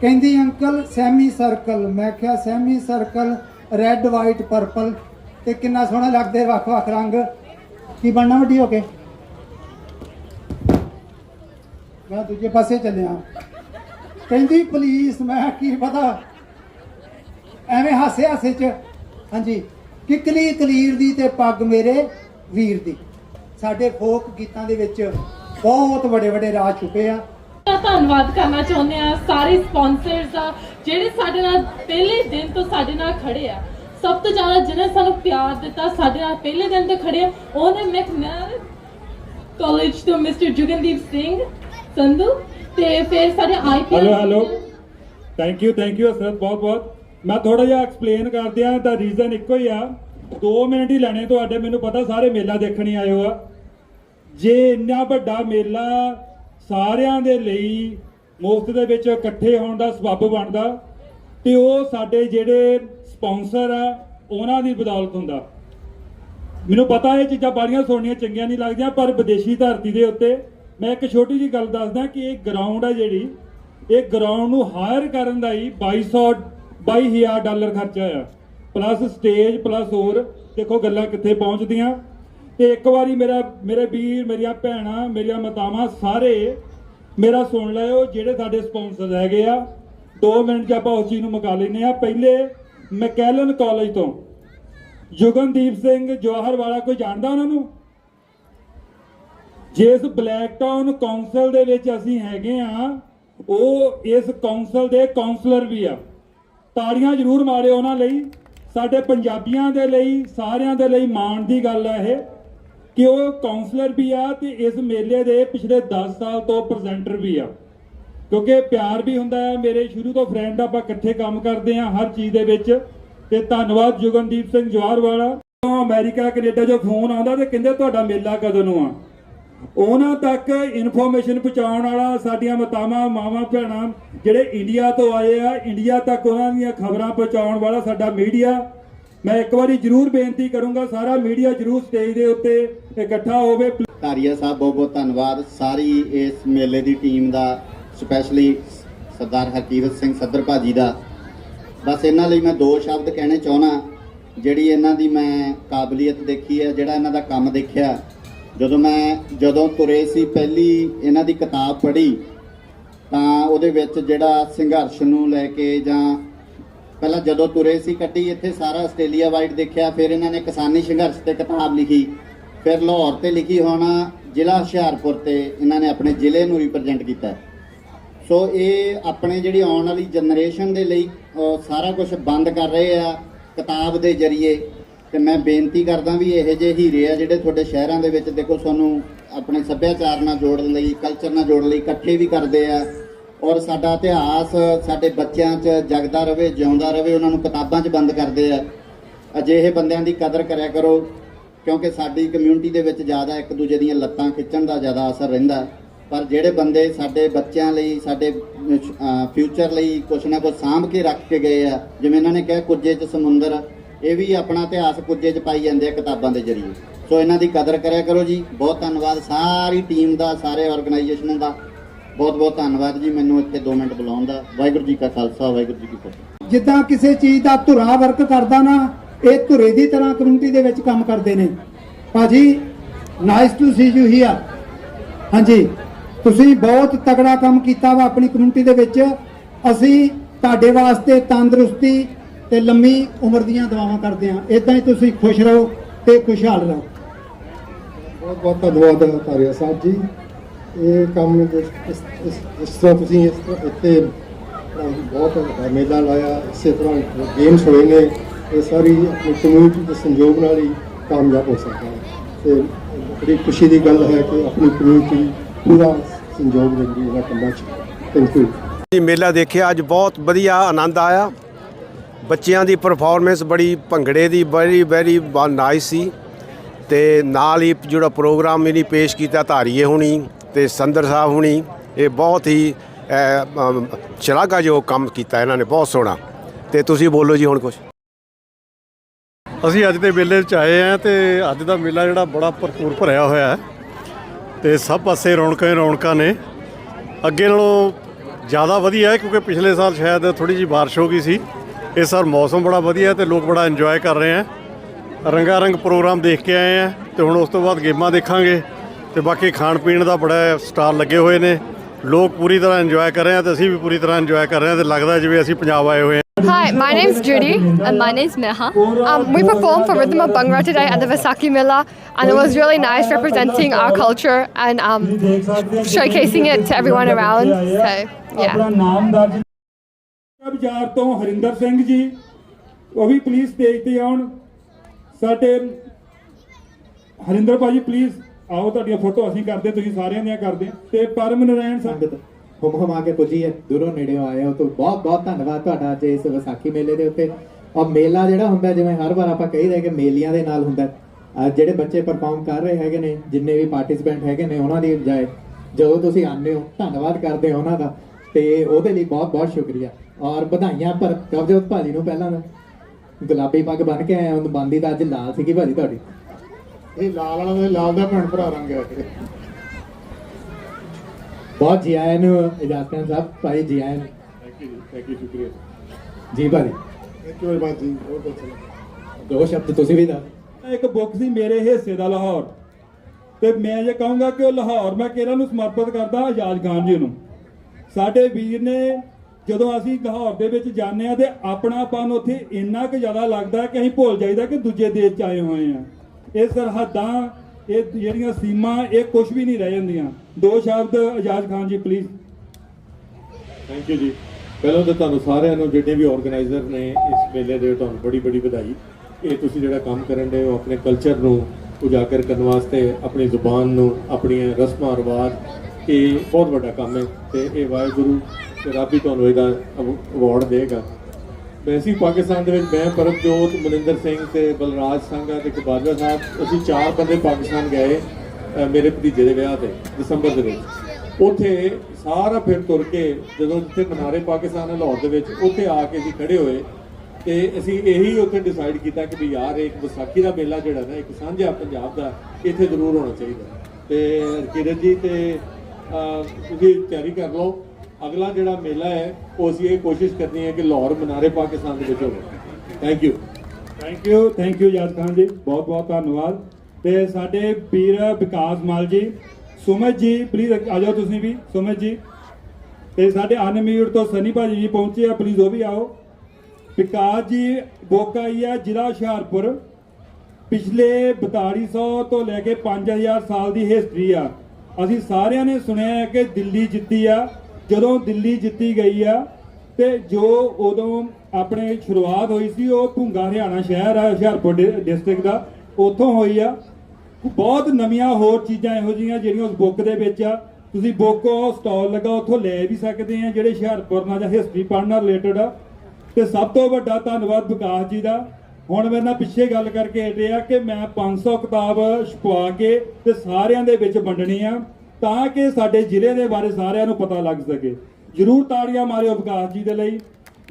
ਕਹਿੰਦੀ, uncle semi circle. ਮੈਂ ਕਿਹਾ semi circle red white purple ਤੇ ਕਿੰਨਾ ਸੋਹਣਾ ਲੱਗਦੇ ਵੱਖ ਵੱਖ ਰੰਗ। ਕੀ ਬਣਨਾ ਵੱਡੀ ਹੋ ਕੇ? ਮੈਂ ਦੂਜੇ ਪਾਸੇ ਚੱਲਿਆ। ਕਹਿੰਦੀ, ਪੁਲਿਸ, ਮੈਂ ਕੀ ਪਤਾ? ਐਵੇਂ ਹਾਸੇ ਹਾਸੇ ਚ, ਹਾਂਜੀ, ਕਿਕਲੀ ਕਲੀਰ ਦੀ ਤੇ ਪੱਗ ਮੇਰੇ ਵੀਰ ਦੀ। ਸਾਡੇ ਫੋਕ ਗੀਤਾਂ ਦੇ ਵਿੱਚ ਬਹੁਤ ਵੱਡੇ ਵੱਡੇ ਰਾਜ ਛੁਪੇ ਆ। ਧੰਨਵਾਦ ਕਰਨਾ ਚਾਹੁੰਦੇ ਆ ਸਾਰੇ ਸਪਾਂਸਰਸ ਦਾ, ਜਿਹੜੇ ਸਾਡੇ ਨਾਲ ਪਹਿਲੇ ਦਿਨ ਤੋਂ ਸਾਡੇ ਨਾਲ ਖੜੇ ਆ। ਸਭ ਤੋਂ ਜ਼ਿਆਦਾ ਜਿਹਨੇ ਸਾਨੂੰ ਪਿਆਰ ਦਿੱਤਾ, ਸਾਡੇ ਨਾਲ ਪਹਿਲੇ ਦਿਨ ਤੋਂ ਖੜੇ ਆ ਉਹਨੇ ਮੈਕਨਰ ਕਾਲਜ ਤੋਂ ਮਿਸਟਰ ਜੁਗਨਦੀਪ ਸਿੰਘ, ਸੰਧੂ ਤੇ ਫਿਰ ਸਾਡੇ IPL hello hello thank you thank you sir ਬਹੁਤ ਬਹੁਤ। ਮੈਂ ਥੋੜਾ ਜਿਹਾ ਐਕਸਪਲੇਨ ਕਰ ਦਿਆਂ ਦਾ ਰੀਜ਼ਨ ਇੱਕੋ ਹੀ ਆ। 2 ਮਿੰਟ ਹੀ ਲੈਣੇ ਤੁਹਾਡੇ, ਮੈਨੂੰ ਪਤਾ ਸਾਰੇ ਮੇਲਾ ਦੇਖਣ ਹੀ ਆਏ ਹੋ ਆ। ਜੇ ਇੰਨਾ ਵੱਡਾ ਮੇਲਾ ਸਾਰਿਆਂ ਦੇ ਲਈ ਮੁਫਤ ਦੇ ਵਿੱਚ ਇਕੱਠੇ ਹੋਣ ਦਾ ਸਬੱਬ ਬਣਦਾ ਤੇ ਉਹ ਸਾਡੇ ਜਿਹੜੇ ਸਪਾਂਸਰ ਆ, ਉਹਨਾਂ ਦੀ ਬਦੌਲਤ ਹੁੰਦਾ। ਮੈਨੂੰ ਪਤਾ ਇਹ ਚੀਜ਼ਾਂ ਬਾੜੀਆਂ ਸੁਣਨੀਆਂ ਚੰਗੀਆਂ ਨਹੀਂ ਲੱਗਦੀਆਂ, ਪਰ ਵਿਦੇਸ਼ੀ ਧਰਤੀ ਦੇ ਉੱਤੇ ਮੈਂ ਇੱਕ ਛੋਟੀ ਜੀ ਗੱਲ ਦੱਸਦਾ ਕਿ ਇਹ ਗਰਾਊਂਡ ਆ ਜਿਹੜੀ, ਇਹ ਗਰਾਊਂਡ ਨੂੰ ਹਾਇਰ ਕਰਨ ਦਾ ਹੀ 2200 22000 ਡਾਲਰ ਖਰਚਾ ਆ ਪਲੱਸ ਸਟੇਜ ਪਲੱਸ ਹੋਰ ਦੇਖੋ ਗੱਲਾਂ ਕਿੱਥੇ ਪਹੁੰਚਦੀਆਂ। ਤੇ ਇੱਕ ਵਾਰੀ ਮੇਰਾ, ਮੇਰੇ ਵੀਰ, ਮੇਰੀਆਂ ਭੈਣਾਂ, ਮੇਰੀਆਂ ਮਾਤਾਵਾਂ ਸਾਰੇ ਮੇਰਾ ਸੁਣ ਲਿਓ, ਜਿਹੜੇ ਸਾਡੇ ਸਪਾਂਸਰ ਹੈਗੇ ਆ। 2 ਮਿੰਟ 'ਚ ਆਪਾਂ ਉਸ ਚੀਜ਼ ਨੂੰ ਮੁਕਾ ਲੈਨੇ ਆ ਪਹਿਲੇ ਮੈਕੈਲਨ ਕਾਲਜ ਤੋਂ। ਜੁਗਨਦੀਪ ਸਿੰਘ ਜਵਾਹਰ ਵਾਲਾ ਕੋਈ ਜਾਣਦਾ ਉਹਨਾਂ ਨੂੰ? ਜਿਸ ਬਲੈਕ ਟਾਊਨ ਕਾਉਂਸਲ ਦੇ ਵਿੱਚ ਅਸੀਂ ਹੈਗੇ ਆ ਉਹ ਇਸ ਕਾਉਂਸਲ ਦੇ ਕਾਉਂਸਲਰ ਵੀ ਆ। ਤਾੜੀਆਂ ਜ਼ਰੂਰ ਮਾਰਿਓ ਉਹਨਾਂ ਲਈ। ਸਾਡੇ ਪੰਜਾਬੀਆਂ ਦੇ ਲਈ, ਸਾਰਿਆਂ ਦੇ ਲਈ ਮਾਣ ਦੀ ਗੱਲ ਹੈ ਇਹ। ਕਿ ਉਹ ਕਾਉਂਸਲਰ ਵੀ ਆ ਤੇ ਇਸ ਮੇਲੇ ਦੇ ਪਿਛਲੇ 10 ਸਾਲ ਤੋਂ ਪ੍ਰੈਜ਼ੈਂਟਰ ਵੀ ਆ? ਕਿਉਂਕਿ ਪਿਆਰ ਵੀ ਹੁੰਦਾ ਹੈ, ਮੇਰੇ ਸ਼ੁਰੂ ਤੋਂ ਫਰੈਂਡ ਆਪਾਂ ਇਕੱਠੇ ਕੰਮ ਕਰਦੇ ਆ ਹਰ ਚੀਜ਼ ਦੇ ਵਿੱਚ। ਤੇ ਧੰਨਵਾਦ ਜੁਗਨਦੀਪ ਸਿੰਘ ਜਵਾਹਰ ਵਾਲਾ। ਤੋਂ ਅਮਰੀਕਾ, ਕੈਨੇਡਾ ਜੋ ਫੋਨ ਆਉਂਦਾ ਤੇ ਕਹਿੰਦੇ ਤੁਹਾਡਾ ਮੇਲਾ ਕਦੋਂ ਨੂੰ ਆ? ਉਹਨਾਂ ਤੱਕ ਇਨਫੋਰਮੇਸ਼ਨ ਪਹੁੰਚਾਉਣ ਵਾਲਾ ਸਾਡੀਆਂ ਮਤਾਵਾਂ, ਮਾਵਾਂ, ਭੈਣਾਂ ਜਿਹੜੇ ਇੰਡੀਆ ਤੋਂ ਆਏ ਆ ਇੰਡੀਆ ਤੱਕ ਉਹਨਾਂ ਦੀਆਂ ਖਬਰਾਂ ਪਹੁੰਚਾਉਣ ਵਾਲਾ ਸਾਡਾ ਮੀਡੀਆ ਮੈਂ ਇੱਕ ਵਾਰੀ ਜ਼ਰੂਰ ਬੇਨਤੀ ਕਰੂੰਗਾ, ਸਾਰਾ ਮੀਡੀਆ ਜ਼ਰੂਰ ਸਟੇਜ ਦੇ ਉੱਤੇ ਇਕੱਠਾ ਹੋਵੇ। ਧਾਰੀਆ ਸਾਹਿਬ, ਬਹੁਤ ਬਹੁਤ ਧੰਨਵਾਦ। ਸਾਰੀ ਇਸ ਮੇਲੇ ਦੀ ਟੀਮ ਦਾ, ਸਪੈਸ਼ਲੀ ਸਰਦਾਰ ਹਰਕੀਰਤ ਸਿੰਘ ਸੱਦਰ ਭਾਜੀ ਦਾ। ਬਸ ਇਹਨਾਂ ਲਈ ਮੈਂ ਦੋ ਸ਼ਬਦ ਕਹਿਣੇ ਚਾਹਣਾ ਜਿਹੜੀ ਇਹਨਾਂ ਦੀ ਮੈਂ ਕਾਬਲੀਅਤ ਦੇਖੀ ਹੈ, ਜਿਹੜਾ ਇਹਨਾਂ ਦਾ ਕੰਮ ਦੇਖਿਆ। ਜਦੋਂ ਮੈਂ, ਜਦੋਂ ਤੁਰੇ ਸੀ, ਪਹਿਲੀ ਇਹਨਾਂ ਦੀ ਕਿਤਾਬ ਪੜ੍ਹੀ, ਤਾਂ ਉਹਦੇ ਵਿੱਚ ਜਿਹੜਾ ਸੰਘਰਸ਼ ਨੂੰ ਲੈ ਕੇ ਜਾਂ ਪਹਿਲਾਂ ਜਦੋਂ ਤੁਰੇ ਸੀ ਕੱਢੀ, ਇੱਥੇ ਸਾਰਾ ਆਸਟ੍ਰੇਲੀਆ ਵਾਈਡ ਦੇਖਿਆ, ਫਿਰ ਇਹਨਾਂ ਨੇ ਕਿਸਾਨੀ ਸੰਘਰਸ਼ ਤੇ ਕਿਤਾਬ ਲਿਖੀ। ਫਿਰ ਲਾਹੌਰ ਤੇ ਲਿਖੀ ਹੋਣਾ ਜ਼ਿਲ੍ਹਾ ਹੁਸ਼ਿਆਰਪੁਰ ਤੇ ਇਹਨਾਂ ਨੇ ਆਪਣੇ ਜ਼ਿਲ੍ਹੇ ਨੂੰ ਰਿਪਰੈਜ਼ੈਂਟ ਕੀਤਾ। ਸੋ ਇਹ ਆਪਣੇ ਜਿਹੜੀ ਆਉਣ ਵਾਲੀ ਜਨਰੇਸ਼ਨ ਦੇ ਲਈ ਸਾਰਾ ਕੁਝ ਬੰਦ ਕਰ ਰਹੇ ਆ ਕਿਤਾਬ ਦੇ ਜ਼ਰੀਏ। ਤੇ ਮੈਂ ਬੇਨਤੀ ਕਰਦਾ ਵੀ ਇਹੋ ਜਿਹੇ ਹੀਰੇ ਆ ਜਿਹੜੇ ਤੁਹਾਡੇ ਸ਼ਹਿਰਾਂ ਦੇ ਵਿੱਚ ਦੇਖੋ, ਤੁਹਾਨੂੰ ਆਪਣੇ ਸੱਭਿਆਚਾਰ ਨਾਲ ਜੋੜਨ ਲਈ ਕਲਚਰ ਨਾਲ ਜੋੜਨ ਲਈ ਇਕੱਠੇ ਵੀ ਕਰਦੇ ਆ। ਔਰ ਸਾਡਾ ਇਤਿਹਾਸ ਸਾਡੇ ਬੱਚਿਆਂ 'ਚ ਜਗਦਾ ਰਵੇ, ਜਿਉਂਦਾ ਰਵੇ, ਉਹਨਾਂ ਨੂੰ ਕਿਤਾਬਾਂ 'ਚ ਬੰਦ ਕਰਦੇ ਆ। ਅਜਿਹੇ ਬੰਦਿਆਂ ਦੀ ਕਦਰ ਕਰਿਆ ਕਰੋ, ਕਿਉਂਕਿ ਸਾਡੀ ਕਮਿਊਨਿਟੀ ਦੇ ਵਿੱਚ ਜ਼ਿਆਦਾ ਇੱਕ ਦੂਜੇ ਦੀਆਂ ਲੱਤਾਂ ਖਿੱਚਣ ਦਾ ਜ਼ਿਆਦਾ ਅਸਰ ਰਹਿੰਦਾ। ਪਰ ਜਿਹੜੇ ਬੰਦੇ ਸਾਡੇ ਬੱਚਿਆਂ ਲਈ, ਸਾਡੇ ਫਿਊਚਰ ਲਈ ਕੁਛ ਨਾ ਕੁਛ ਸਾਂਭ ਕੇ ਰੱਖ ਕੇ ਗਏ ਆ, ਜਿਵੇਂ ਇਹਨਾਂ ਨੇ ਕਿਹਾ, ਕੁੱਜੇ 'ਚ ਸਮੁੰਦਰ ਇਹ ਵੀ ਆਪਣਾ ਇਤਿਹਾਸ ਕੁੱਜੇ 'ਚ ਪਾਈ ਜਾਂਦੇ ਆ ਕਿਤਾਬਾਂ ਦੇ ਜ਼ਰੀਏ। ਸੋ ਇਹਨਾਂ ਦੀ ਕਦਰ ਕਰਿਆ ਕਰੋ ਜੀ। ਬਹੁਤ ਧੰਨਵਾਦ ਸਾਰੀ ਟੀਮ ਦਾ, ਸਾਰੇ ਆਰਗੇਨਾਈਜੇਸ਼ਨ ਦਾ। ਬਹੁਤ ਬਹੁਤ ਧੰਨਵਾਦ ਜੀ ਮੈਨੂੰ ਇੱਥੇ 2 ਮਿੰਟ ਬੁਲਾਉਣ ਦਾ। ਵਾਹਿਗੁਰੂ ਜੀ ਕਾ ਖਾਲਸਾ ਵਾਹਿਗੁਰੂ ਜੀ ਕੀ ਫਤਿਹ। ਜਿੱਦਾਂ ਕਿਸੇ ਚੀਜ਼ ਦਾ ਧੁਰਾ ਵਰਕ ਕਰਦਾ ਨਾ ਇਹ ਧੁਰੇ ਦੀ ਤਰ੍ਹਾਂ ਕਮਿਊਨਿਟੀ ਦੇ ਵਿੱਚ ਕੰਮ ਕਰਦੇ ਨੇ। ਭਾਜੀ nice to see you here ਹਾਂਜੀ ਤੁਸੀਂ ਬਹੁਤ ਤਕੜਾ ਕੰਮ ਕੀਤਾ ਵਾ ਆਪਣੀ ਕਮਿਊਨਿਟੀ ਦੇ ਵਿੱਚ। ਅਸੀਂ ਤੁਹਾਡੇ ਵਾਸਤੇ ਤੰਦਰੁਸਤੀ ਤੇ ਲੰਮੀ ਉਮਰ ਦੀਆਂ ਦੁਆਵਾਂ ਕਰਦੇ ਹਾਂ। ਇਦਾਂ ਹੀ ਤੁਸੀਂ ਖੁਸ਼ ਰਹੋ ਤੇ ਖੁਸ਼ਹਾਲ ਰਹੋ। ਬਹੁਤ ਬਹੁਤ ਧੰਨਵਾਦ ਤਾਰਿਆ ਸਾਹਿਬ ਜੀ। ਇਹ ਕੰਮ ਇਸ ਇਸ- ਤਰ੍ਹਾਂ ਤੁਸੀਂ ਇਸ ਇੱਥੇ ਬਹੁਤ ਵੱਡਾ ਮੇਲਾ ਲਾਇਆ, ਇਸੇ ਤਰ੍ਹਾਂ ਗੇਮਸ ਹੋਏ ਨੇ, ਇਹ ਸਾਰੀ ਆਪਣੀ ਕਮਿਊਨਿਟੀ ਦੇ ਸੰਯੋਗ ਨਾਲ ਹੀ ਕਾਮਯਾਬ ਹੋ ਸਕਦਾ ਹੈ। ਤੇ ਬੜੀ ਖੁਸ਼ੀ ਦੀ ਗੱਲ ਹੈ ਕਿ ਆਪਣੀ ਕਮਿਊਨਿਟੀ ਪੂਰਾ ਸੰਯੋਗ ਦਿੰਦੀ ਇਹਨਾਂ ਕੰਮਾਂ 'ਚ। ਥੈਂਕ ਯੂ ਜੀ, ਮੇਲਾ ਦੇਖਿਆ, ਅੱਜ ਬਹੁਤ ਵਧੀਆ ਆਨੰਦ ਆਇਆ। ਬੱਚਿਆਂ ਦੀ ਪਰਫਾਰਮੈਂਸ ਬੜੀ ਭੰਗੜੇ ਦੀ, ਬੜੀ ਵੈਰੀ ਨਾਈਸ ਸੀ। ਤੇ ਨਾਲ ਹੀ ਜਿਹੜਾ ਪ੍ਰੋਗਰਾਮ ਇਹਨੇ ਪੇਸ਼ ਕੀਤਾ, ਧਾਰੀਏ ਹੁਣੀ। ਤੇ ਸੰਦਰ ਸਾਹਿਬ ਹੁਣੀ ਇਹ ਬਹੁਤ ਹੀ ਸ਼ਲਾਘਾਯੋਗ ਕੰਮ ਕੀਤਾ ਇਹਨਾਂ ਨੇ, ਬਹੁਤ ਸੋਹਣਾ। ਤੇ ਤੁਸੀਂ ਬੋਲੋ ਜੀ ਹੁਣ ਕੁਝ ਅਸੀਂ ਅੱਜ ਦੇ ਮੇਲੇ 'ਚ ਆਏ ਆ ਤੇ ਅੱਜ ਦਾ ਮੇਲਾ ਜਿਹੜਾ ਬੜਾ ਭਰਪੂਰ ਭਰਿਆ ਹੋਇਆ ਹੈ। ਤੇ ਸਭ ਪਾਸੇ ਰੌਣਕਾਂ ਹੀ ਰੌਣਕਾਂ ਨੇ। ਅੱਗੇ ਨਾਲੋਂ ਜ਼ਿਆਦਾ ਵਧੀਆ ਹੈ ਕਿਉਂਕਿ ਪਿਛਲੇ ਸਾਲ ਸ਼ਾਇਦ ਥੋੜੀ ਜਿਹੀ ਬਾਰਿਸ਼ ਹੋ ਗਈ ਸੀ। ਇਸ ਸਾਲ ਮੌਸਮ ਬੜਾ ਵਧੀਆ ਹੈ ਤੇ ਲੋਕ ਬੜਾ ਇੰਜੋਏ ਕਰ ਰਹੇ ਹੈ। ਰੰਗਾ ਰੰਗ ਪ੍ਰੋਗਰਾਮ ਦੇਖ ਕੇ ਆਏ ਆ ਤੇ ਹੁਣ ਉਸ ਤੋਂ ਬਾਅਦ ਗੇਮਾਂ ਦੇਖਾਂਗੇ। ਤੇ ਬਾਕੀ ਖਾਣ ਪੀਣ ਦਾ ਬੜਾ ਸਟਾਲ ਲੱਗੇ ਹੋਏ ਨੇ ਲੋਕ ਪੂਰੀ ਤਰ੍ਹਾਂ ਇੰਜੋਏ ਕਰ ਰਹੇ ਆ ਤੇ ਅਸੀਂ ਵੀ ਪੂਰੀ ਤਰ੍ਹਾਂ ਇੰਜੋਏ ਕਰ ਰਹੇ ਆ ਤੇ ਲੱਗਦਾ ਜਿਵੇਂ ਅਸੀਂ ਪੰਜਾਬ ਆਏ ਹੋਏ ਹਾਂ Hi, my name's Judy. And my name's Neha. Um, we performed for Rhythm of Bhangra today at the Vasaki Mela, and it was really nice representing our culture and um, showcasing it to everyone around. So, yeah. ਆਪਣਾ ਨਾਮ ਦਰਜ ਬਾਜ਼ਾਰ ਤੋਂ ਹਰਿੰਦਰ ਸਿੰਘ ਜੀ ਉਹ ਵੀ please stage ਤੇ ਆਉਣ ਸਾਡੇ ਹਰਿੰਦਰ ਭਾਜੀ ਪਲੀਜ਼ ਆਓ ਤੁਹਾਡੀਆਂ ਫੋਟੋ ਅਸੀਂ ਕਰਦੇ, ਤੁਸੀਂ ਸਾਰਿਆਂ ਦੀਆਂ ਕਰਦੇ। ਤੇ ਪਰਮ ਨਰਾਇਣ ਸੰਗਤ। ਹੁਮ ਹੁਮਾ ਕੇ ਪੁੱਜੀ ਹੈ ਦੂਰੋਂ ਨੇੜਿਓਂ ਆਏ ਹੋ ਤੋਂ। ਬਹੁਤ ਬਹੁਤ ਧੰਨਵਾਦ ਤੁਹਾਡਾ ਅੱਜ ਇਸ ਵਿਸਾਖੀ ਮੇਲੇ ਦੇ ਉੱਤੇ। ਔਰ ਮੇਲਾ ਜਿਹੜਾ ਹੁੰਦਾ, ਜਿਵੇਂ ਹਰ ਵਾਰ ਆਪਾਂ ਕਹੀਦਾ ਕਿ ਮੇਲਿਆਂ ਦੇ ਨਾਲ ਹੁੰਦਾ। ਜਿਹੜੇ ਬੱਚੇ ਪਰਫਾਰਮ ਕਰ ਰਹੇ ਹੈਗੇ ਨੇ, ਜਿੰਨੇ ਵੀ ਪਾਰਟਿਸਿਪੈਂਟ ਹੈਗੇ ਨੇ, ਉਹਨਾਂ ਦੀ ਬਜਾਏ ਜਦੋਂ ਤੁਸੀਂ ਆਉਂਦੇ ਹੋ, ਧੰਨਵਾਦ ਕਰਦੇ ਹੋ ਉਹਨਾਂ ਦਾ। ਤੇ ਉਹਦੇ ਲਈ ਬਹੁਤ ਬਹੁਤ ਸ਼ੁਕਰੀਆ। ਔਰ ਵਧਾਈਆਂ ਪਰ ਕਬਜੋਤ ਭਾਜੀ ਨੂੰ ਪਹਿਲਾਂ ਤਾਂ। ਗੁਲਾਬੀ ਪੱਗ ਬੰਨ ਕੇ ਆਇਆ ਹਾਂ ਬੰਦੀ ਤਾਂ ਅੱਜ ਲਾਲ ਸੀਗੀ ਭਾਜੀ ਤੁਹਾਡੀ। ਇਹ ਲਾਲ ਵਾਲਾ ਤੇ ਲਾਲ ਦਾ ਭੈਣ ਭਰਾ ਰੰਗ ਹੈ। ਬਹੁਤ ਜੀ ਆਇਆਂ ਨੂੰ ਇਜਾਜ਼ਤ ਸਾਹਿਬ ਭਾਈ ਜੀ ਆਇਆਂ ਨੂੰ। ਥੈਂਕ ਯੂ ਥੈਂਕ ਯੂ ਸ਼ੁਕਰੀਆ। ਜੀ ਭਾਜੀ। ਥੈਂਕ ਯੂ ਮਚ ਜੀ ਬਹੁਤ ਬਹੁਤ ਧੰਨਵਾਦ। ਦੋ ਸ਼ਬਦ ਤੁਸੀਂ ਵੀ ਦੱਸ। ਇੱਕ ਬੁੱਕ ਸੀ ਮੇਰੇ ਹਿੱਸੇ ਦਾ ਲਾਹੌਰ। ਤੇ ਮੈਂ ਇਹ ਕਹੂੰਗਾ ਕਿ ਉਹ ਲਾਹੌਰ ਮੈਂ ਕਿਹਨਾਂ ਨੂੰ ਸਮਰਪਿਤ ਕਰਦਾ? ਆਜ਼ਾਦ ਖਾਨ ਜੀ ਨੂੰ। ਸਾਡੇ ਵੀਰ ਨੇ ਜਦੋਂ ਅਸੀਂ ਲਾਹੌਰ ਦੇ ਵਿੱਚ ਜਾਂਦੇ ਆ ਤੇ ਆਪਣਾਪਨ ਉੱਥੇ ਇੰਨਾ ਕੁ ਜ਼ਿਆਦਾ ਲੱਗਦਾ ਕਿ ਅਸੀਂ ਭੁੱਲ ਜਾਈਦਾ ਕਿ ਦੂਜੇ ਦੇਸ਼ ਚ ਆਏ ਹੋਏ ਆ ਇਹ ਸਰਹੱਦਾਂ ਇਹ ਜਿਹੜੀਆਂ ਸੀਮਾ, ਇਹ ਕੁਝ ਵੀ ਨਹੀਂ ਰਹਿ ਜਾਂਦੀਆਂ। ਦੋ ਸ਼ਬਦ ਆਜ਼ਾਦ ਖਾਨ ਜੀ ਪਲੀਜ਼ ਥੈਂਕ ਯੂ ਜੀ। ਪਹਿਲਾਂ ਤਾਂ ਤੁਹਾਨੂੰ ਸਾਰਿਆਂ ਨੂੰ, ਜਿੰਨੇ ਵੀ ਆਰਗੇਨਾਈਜ਼ਰ ਨੇ ਇਸ ਮੇਲੇ ਦੇ, ਤੁਹਾਨੂੰ ਬੜੀ ਬੜੀ ਵਧਾਈ। ਇਹ ਤੁਸੀਂ ਜਿਹੜਾ ਕੰਮ ਕਰਨ ਦੇ ਹੋ, ਆਪਣੇ ਕਲਚਰ ਨੂੰ ਉਜਾਗਰ ਕਰਨ ਵਾਸਤੇ, ਆਪਣੀ ਜ਼ੁਬਾਨ ਨੂੰ, ਆਪਣੀਆਂ ਰਸਮਾਂ, ਰਿਵਾਜ, ਇਹ ਬਹੁਤ ਵੱਡਾ ਕੰਮ ਹੈ ਤੇ ਇਹ ਵਾਹਿਗੁਰੂ ਤੇ ਰੱਬ ਹੀ ਤੁਹਾਨੂੰ ਇਹਦਾ ਅਵਾਰਡ ਦੇਗਾ। ਵੈਸੇ ਪਾਕਿਸਤਾਨ ਦੇ ਵਿੱਚ, ਮੈਂ ਪਰਮਜੋਤ ਮਨਿੰਦਰ ਸਿੰਘ ਤੇ ਬਲਰਾਜ ਸੰਘਾ ਤੇ ਕਬਾਜਾ ਸਾਹਿਬ, ਅਸੀਂ ਚਾਰ ਬੰਦੇ ਪਾਕਿਸਤਾਨ ਗਏ ਮੇਰੇ ਭਤੀਜੇ ਦੇ ਵਿਆਹ ਤੇ, ਦਸੰਬਰ ਦੇ ਵਿੱਚ। ਉੱਥੇ ਸਾਰਾ ਫਿਰ ਤੁਰ ਕੇ, ਜਦੋਂ ਜਿੱਥੇ ਮਨਾਰੇ ਪਾਕਿਸਤਾਨ ਹੈ, ਲਾਹੌਰ ਦੇ ਵਿੱਚ, ਉੱਥੇ ਆ ਕੇ ਅਸੀਂ ਖੜੇ ਹੋਏ ਤੇ ਅਸੀਂ ਇਹੀ ਉੱਥੇ ਡਿਸਾਈਡ ਕੀਤਾ ਕਿ ਵੀ ਯਾਰ, ਇੱਕ ਵਿਸਾਖੀ ਦਾ ਮੇਲਾ ਜਿਹੜਾ ਨਾ, ਇੱਕ ਸਾਂਝਾ ਪੰਜਾਬ ਦਾ, ਇੱਥੇ ਜ਼ਰੂਰ ਹੋਣਾ ਚਾਹੀਦਾ। ਤੇ ਕਿਰਨ ਜੀ ਤੇ ਤੁਸੀਂ ਤਿਆਰੀ ਕਰ ਲਓ। ਅਗਲਾ ਜਿਹੜਾ ਮੇਲਾ ਹੈ, ਉਹ ਅਸੀਂ ਇਹ ਕੋਸ਼ਿਸ਼ ਕਰਨੀ ਹੈ ਕਿ ਲਾਹੌਰ ਮਨਾਰੇ ਪਾਕਿਸਤਾਨ ਦੇ ਵਿੱਚ ਹੋਵੇ। Thank you thank you thank you Yaad Khan ji. ਬਹੁਤ ਬਹੁਤ ਧੰਨਵਾਦ। ਤੇ ਸਾਡੇ ਵੀਰ ਵਿਕਾਸ ਮਾਲ ਜੀ, ਸੁਮਿਤ ਜੀ ਪਲੀਜ਼ ਆ ਜਾਓ ਤੁਸੀਂ ਵੀ, ਸੁਮਿਤ ਜੀ। ਤੇ ਸਾਡੇ ਅਨਮਿਊਟ ਤੋਂ ਸਨੀ ਭਾਜੀ ਜੀ ਪਹੁੰਚੇ ਆ ਪਲੀਜ਼ ਉਹ ਵੀ ਆਓ। ਵਿਕਾਸ ਜੀ ਬੋਕਾ ਆ ਜ਼ਿਲ੍ਹਾ ਹੁਸ਼ਿਆਰਪੁਰ। ਪਿਛਲੇ 4200 ਤੋਂ ਲੈ ਕੇ 5000 ਸਾਲ ਦੀ ਹਿਸਟਰੀ ਆ। ਅਸੀਂ ਸਾਰਿਆਂ ਨੇ ਸੁਣਿਆ ਹੈ ਕਿ ਦਿੱਲੀ ਜਿੱਤੀ ਆ। ਜਦੋਂ ਦਿੱਲੀ ਜਿੱਤੀ ਗਈ ਆ, ਤੇ ਜੋ ਉਦੋਂ ਆਪਣੇ ਸ਼ੁਰੂਆਤ ਹੋਈ ਸੀ, ਉਹ ਭੁੰਗਾ ਹਰਿਆਣਾ ਸ਼ਹਿਰ ਆ, ਹੁਸ਼ਿਆਰਪੁਰ ਡਿਸਟ੍ਰਿਕਟ ਦਾ, ਉੱਥੋਂ ਹੋਈ ਆ। ਬਹੁਤ ਨਵੀਆਂ ਹੋਰ ਚੀਜ਼ਾਂ ਇਹੋ ਜਿਹੀਆਂ ਜਿਹੜੀਆਂ ਉਸ ਬੁੱਕ ਦੇ ਵਿੱਚ ਆ। ਤੁਸੀਂ ਬੁੱਕ ਉਹ ਸਟਾਲ ਲੱਗਾ, ਉੱਥੋਂ ਲੈ ਵੀ ਸਕਦੇ ਆ, ਜਿਹੜੇ ਹੁਸ਼ਿਆਰਪੁਰ ਨਾਲ ਜਾਂ ਹਿਸਟਰੀ ਪੜ੍ਹਨ ਨਾਲ ਰਿਲੇਟਡ ਆ। ਤੇ ਸਭ ਤੋਂ ਵੱਡਾ ਧੰਨਵਾਦ ਵਿਕਾਸ ਜੀ ਦਾ। ਹੁਣ ਮੇਰੇ ਨਾਲ ਪਿੱਛੇ ਗੱਲ ਕਰਕੇ ਹਟੇ ਆ ਕਿ ਮੈਂ 500 ਕਿਤਾਬ ਛਪਵਾ ਕੇ ਤੇ ਸਾਰਿਆਂ ਦੇ ਵਿੱਚ ਵੰਡਣੀ ਆ। ਤਾਂ ਕਿ ਸਾਡੇ ਜ਼ਿਲ੍ਹੇ ਦੇ ਬਾਰੇ ਸਾਰਿਆਂ ਨੂੰ ਪਤਾ ਲੱਗ ਸਕੇ। ਜਰੂਰ ਤਾੜੀਆਂ ਮਾਰਿਓ ਵਿਕਾਸ ਜੀ ਦੇ ਲਈ,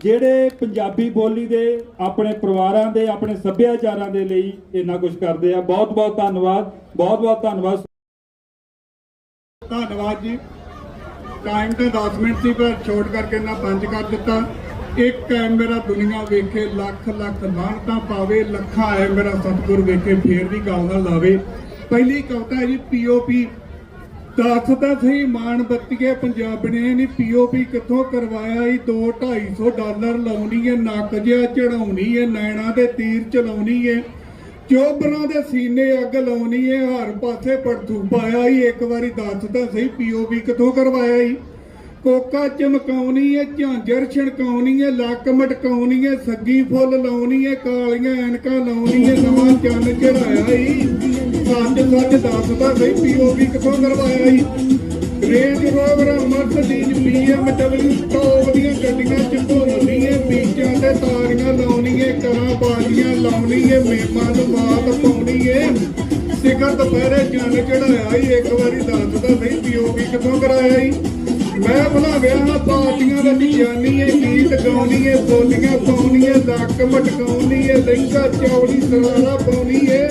ਜਿਹੜੇ ਪੰਜਾਬੀ ਬੋਲੀ ਦੇ, ਆਪਣੇ ਪਰਿਵਾਰਾਂ ਦੇ, ਆਪਣੇ ਸੱਭਿਆਚਾਰਾਂ ਦੇ ਲਈ ਇੰਨਾ ਕੁਝ ਕਰਦੇ ਆ। ਬਹੁਤ ਬਹੁਤ ਧੰਨਵਾਦ ਬਹੁਤ ਬਹੁਤ ਧੰਨਵਾਦ। ਧੰਨਵਾਦ ਜੀ। ਟਾਈਮ ਤੇ 10 ਮਿੰਟ ਸੀ, ਪਰ ਛੋਟ ਕਰਕੇ ਨਾ ਪੰਜ ਕਰ ਦਿੱਤਾ। ਇੱਕ ਹੈ ਮੇਰਾ ਦੁਨੀਆ ਵੇਖੇ ਲੱਖ ਲੱਖ ਲਾਹਨਤਾਂ ਪਾਵੇ, ਲੱਖਾਂ ਹੈ ਮੇਰਾ ਸਤਿਗੁਰ ਵੇਖੇ ਫੇਰ ਵੀ ਗਾਉਂ ਲਾਵੇ। ਪਹਿਲੀ ਕਵਿਤਾ ਹੈ ਜੀ ਪੀਓਪੀ ਦੱਸ ਤਾਂ ਸਹੀ, ਮਾਣ ਬੱਤੀਏ ਪੰਜਾਬ ਨੇ ਨਹੀਂ ਪੀਓਪੀ ਕਿੱਥੋਂ ਕਰਵਾਇਆ ਈ 2 250 ਡਾਲਰ ਲਾਉਣੀ ਏ, ਨੱਕ ਜਿਹਾ ਚੜਾਉਣੀ ਏ, ਨੈਣਾ ਦੇ ਤੀਰ ਚਲਾਉਣੀ ਏ। ਚੋਬਰਾਂ ਦੇ ਸੀਨੇ ਅੱਗ ਲਾਉਣੀ ਏ, ਹਰ ਪਾਸੇ ਪੜਥੂ ਪਾਇਆ ਈ, ਇੱਕ ਵਾਰੀ ਦੱਸ ਤਾਂ ਸਹੀ ਪੀਓਪੀ ਕਿੱਥੋਂ ਕਰਵਾਇਆ ਈ? ਕੋਕਾ ਚਮਕਾਉਣੀ ਏ, ਝਾਂਜਰ ਛਣਕਾਉਣੀ ਏ, ਲੱਕ ਮਟਕਾਉਣੀ ਏ, ਸੱਗੀ ਫੁੱਲ ਲਾਉਣੀ ਏ, ਕਾਲੀਆਂ ਐਨਕਾਂ ਲਾਉਣੀ ਏ, ਨਵਾਂ ਚੰਨ ਚੜਾਇਆ ਈ। ਸੱਚ ਸੱਚ ਦੱਸਦਾ ਸਹੀ ਪੀਓਪੀ ਕਿੱਥੋਂ ਕਰਵਾਇਆ ਈ। Range Rover Mercedes BMW top ਦੀਆਂ ਗੱਡੀਆਂ ਚ ਘੁੰਮਣੀ ਏ ਬੀਚਾਂ ਤੇ ਤਾਰੀਆਂ ਲਾਉਣੀ ਏ, ਕਰਾਂ ਬਾਜੀਆਂ ਲਾਉਣੀ ਏ, ਮੇਮਾਂ ਨੂੰ ਬਾਤ ਪਾਉਣੀ ਏ। ਸਿਖਰ ਦੁਪਹਿਰੇ ਚੰਨ ਚੜਾਇਆ ਈ, ਇੱਕ ਵਾਰੀ ਦੱਸਦਾ ਸਹੀ ਪੀਓਪੀ ਕਿਥੋਂ ਕਰਾਇਆ ਈ। ਮੈਂ ਭਲਾ ਵਿਆਹ ਪਾਰਟੀਆਂ ਵਿੱਚ ਜਾਨੀ ਏ ਗੀਤ ਗਾਉਣੀ ਏ ਬੋਲੀਆਂ ਪਾਉਣੀ ਏ ਲੱਕ ਮਟਕਾਉਣੀ ਏ ਲਹਿੰਗਾ, ਚੌੜੀ ਸਰਾਰਾ ਪਾਉਣੀ ਏ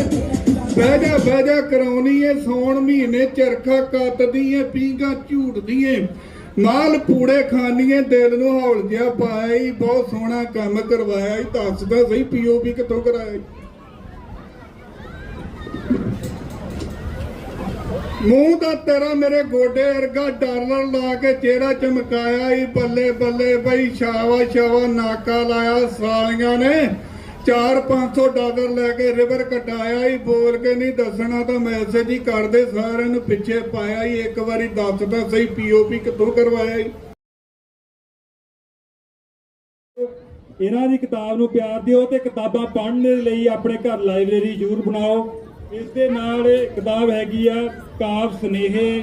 ਬਹਿ ਜਾ ਬਹਿ ਜਾ ਕਰਾਉਣੀ ਏ ਸੌਣ ਮਹੀਨੇ ਚਰਖਾ ਕੱਤਦੀ ਏ ਪੀਂਗਾ ਝੂਟਦੀ ਏ ਮਾਲ ਪੂੜੇ ਖਾਨੀਏ ਦਿਲ ਨੂੰ ਹੌਲ ਜਿਹਾ ਪਾਇਆ ਈ, ਬਹੁਤ ਸੋਹਣਾ ਕੰਮ ਕਰਵਾਇਆ ਈ, ਦੱਸਦਾ ਸਹੀ ਪੀਓਪੀ ਕਿੱਥੋਂ ਕਰਾਇਆ ਮੂੰਹ ਦਾ ਤੇਰਾ ਮੇਰੇ ਗੋਡੇ ਵਰਗਾ ਡਾਲਰ ਲਾ ਕੇ ਚਿਹਰਾ ਚਮਕਾਇਆ ਈ, ਬੱਲੇ ਬੱਲੇ ਬਈ ਸ਼ਾਵਾ ਸ਼ਾਵਾ ਨਾਕਾ ਲਾਇਆ ਸਾਲੀਆਂ ਨੇ। 4-500 ਡਾਲਰ ਲੈ ਕੇ ਰਿਵਰ ਕਟਾਇਆ ਈ, ਬੋਲ ਕੇ ਨਹੀਂ ਦੱਸਣਾ ਤਾਂ ਮੈਸੇਜ ਹੀ ਕਰਦੇ ਸਾਰਿਆਂ ਨੂੰ ਪਿੱਛੇ ਪਾਇਆ ਈ, ਇੱਕ ਵਾਰੀ ਦੱਸ ਤਾਂ ਸਹੀ ਪੀਓਪੀ ਕਿੱਥੋਂ ਕਰਵਾਇਆ ਈ। ਇਹਨਾਂ ਦੀ ਕਿਤਾਬ ਨੂੰ ਪਿਆਰ ਦਿਓ ਤੇ ਕਿਤਾਬਾਂ ਪੜ੍ਹਨ ਦੇ ਲਈ ਆਪਣੇ ਘਰ ਲਾਇਬ੍ਰੇਰੀ ਜ਼ਰੂਰ ਬਣਾਓ। ਇਸ ਦੇ ਨਾਲ ਕਿਤਾਬ ਹੈਗੀ ਆ, ਕਾਵ ਸਨੇਹੇ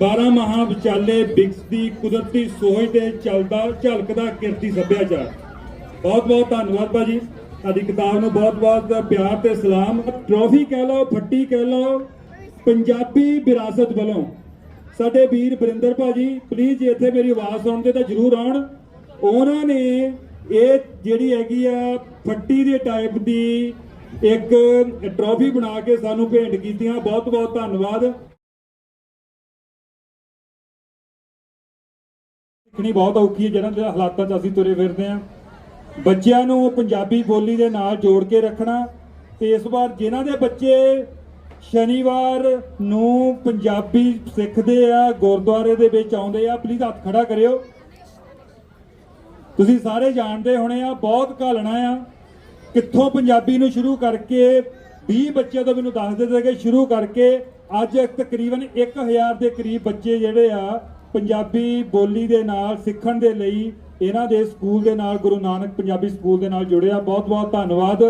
12 ਮਹਾ ਵਿਚਾਲੇ ਬਿਕਸਦੀ ਕੁਦਰਤੀ ਸੋਹਜ ਤੇ ਚੱਲਦਾ, ਝਲਕਦਾ ਕਿਰਤੀ ਸੱਭਿਆਚਾਰ। ਬਹੁਤ ਬਹੁਤ ਧੰਨਵਾਦ ਭਾਜੀ। ਸਾਡੀ ਕਿਤਾਬ ਨੂੰ ਬਹੁਤ ਬਹੁਤ ਪਿਆਰ ਤੇ ਸਲਾਮ। ਟਰੋਫੀ ਕਹਿ ਲਓ, ਫੱਟੀ ਕਹਿ ਲਓ, ਪੰਜਾਬੀ ਵਿਰਾਸਤ ਵੱਲੋਂ। ਸਾਡੇ ਵੀਰ ਬਰਿੰਦਰ ਭਾਜੀ ਪਲੀਜ਼ ਇੱਥੇ ਮੇਰੀ ਆਵਾਜ਼ ਸੁਣਦੇ ਤਾਂ ਜਰੂਰ ਆਉਣ। ਉਹਨਾਂ ਨੇ ਇਹ ਜਿਹੜੀ ਹੈਗੀ ਆ, ਫੱਟੀ ਦੇ ਟਾਈਪ ਦੀ ਇੱਕ ਟਰੋਫੀ ਬਣਾ ਕੇ ਸਾਨੂੰ ਭੇਂਟ ਕੀਤੀਆਂ। ਬਹੁਤ ਬਹੁਤ ਧੰਨਵਾਦ। ਸਿੱਖਣੀ ਬਹੁਤ ਔਖੀ ਹੈ ਜਿਹਨਾਂ ਦੇ ਹਾਲਾਤਾਂ 'ਚ ਅਸੀਂ ਤੁਰੇ ਫਿਰਦੇ ਹਾਂ। ਬੱਚਿਆਂ ਨੂੰ ਪੰਜਾਬੀ ਬੋਲੀ ਦੇ ਨਾਲ ਜੋੜ ਕੇ ਰੱਖਣਾ। ਤੇ ਇਸ ਵਾਰ ਜਿਨ੍ਹਾਂ ਦੇ ਬੱਚੇ ਸ਼ਨੀਵਾਰ ਨੂੰ ਪੰਜਾਬੀ ਸਿੱਖਦੇ ਆ, ਗੁਰਦੁਆਰੇ ਦੇ ਵਿੱਚ ਆਉਂਦੇ ਆ ਪਲੀਜ਼ ਹੱਥ ਖੜਾ ਕਰਿਓ। ਤੁਸੀਂ ਸਾਰੇ ਜਾਣਦੇ ਹੋਣੇ ਆ, ਬਹੁਤ ਘਾਲਣਾ ਆ। ਕਿੱਥੋਂ ਪੰਜਾਬੀ ਨੂੰ ਸ਼ੁਰੂ ਕਰਕੇ 20 ਬੱਚਿਆਂ ਤੋਂ ਮੈਨੂੰ ਦੱਸ ਦਿੱਤੇ ਕਿ ਸ਼ੁਰੂ ਕਰਕੇ ਅੱਜ ਤਕਰੀਬਨ 1000 ਦੇ ਕਰੀਬ ਬੱਚੇ ਜਿਹੜੇ ਆ ਪੰਜਾਬੀ ਬੋਲੀ ਦੇ ਨਾਲ, ਸਿੱਖਣ ਦੇ ਲਈ ਇਹਨਾਂ ਦੇ ਸਕੂਲ ਦੇ ਨਾਲ, ਗੁਰੂ ਨਾਨਕ ਪੰਜਾਬੀ ਸਕੂਲ ਦੇ ਨਾਲ ਜੁੜਿਆ। ਬਹੁਤ ਬਹੁਤ ਧੰਨਵਾਦ।